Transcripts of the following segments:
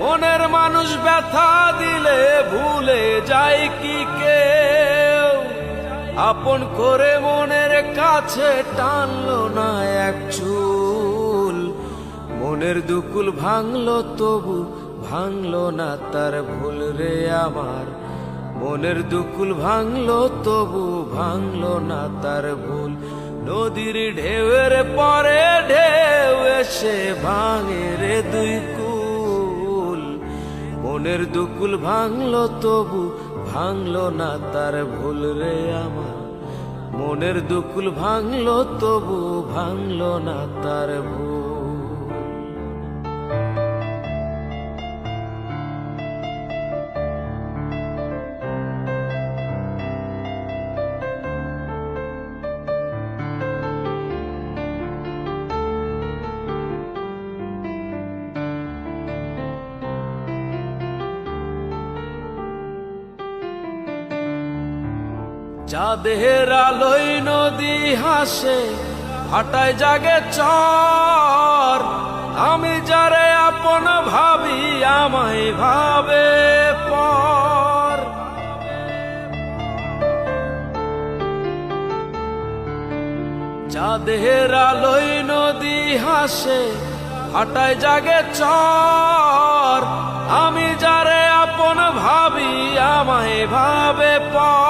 মনের মানুষ ব্যথা দিলে ভুলে যায় কি কেউ। আপন করে মনের কাছে টানলো না এক চুল। মনের দুকুল ভাঙলো, তবু ভাঙলো না তার ভুল রে আমার। মনের দুকুল ভাঙলো, তবু ভাঙলো না তার ভুল। নদীর ঢেউয়ের পরে ঢেউ এসে ভাঙে মনের দুকুল ভাঙলো তবু ভাঙলো না তার ভুল রে আমার। মনের দুকুল ভাঙলো তবু ভাঙলো না তার ভুল। চাঁদের আলোয় নদী হাসে, হাটায় জাগে চর। আমি যারে আপন ভাবি, আমায় ভাবে পর। চাঁদের আলোয় নদী হাসে, হাটায় জাগে চর। আমি যারে আপন ভাবি, আমায় ভাবে পর।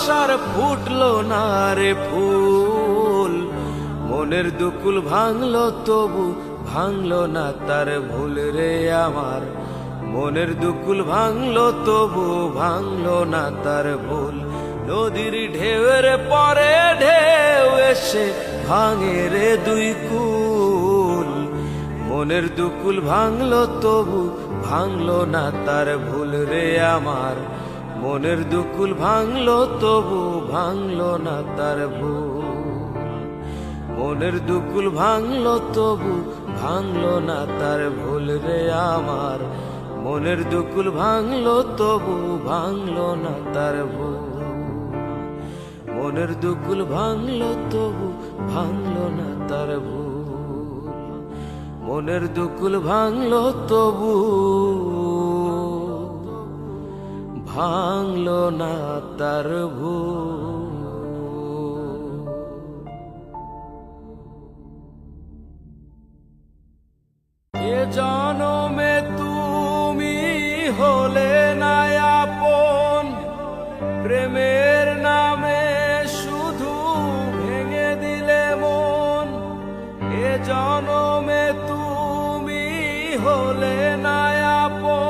ভালোবাসার ফুটলো না রে ফুল। মনের দুকুল ভাঙলো, তবু ভাঙলো না তার ভুল রে আমার। মনের দুকুল ভাঙলো, তবু ভাঙলো না তার ভুল। নদীর ঢেউয়ের পরে ঢেউ এসে ভাঙে রে দুই কুল। মনের দুকুল ভাঙলো, তবু ভাঙলো না তার ভুল রে আমার। মনের দুকুল ভাঙলো, তবু ভাঙলো না তার ভুল। মনের দুকুল ভাঙলো, তবু ভাঙলো না তার ভুল রে আমার। মনের দুকুল ভাঙলো, তবু ভাঙলো না তার ভুল। মনের দুকুল ভাঙলো, তবু ভাঙলো না তার ভুল। মনের দুকুল ভাঙলো, তবু ভাঙলো না তার এ জনমে তুমি হলে না আপন প্রেমের নামে শুধু ভেঙে দিলে মন। এ জনমে তুমি হলে না আপন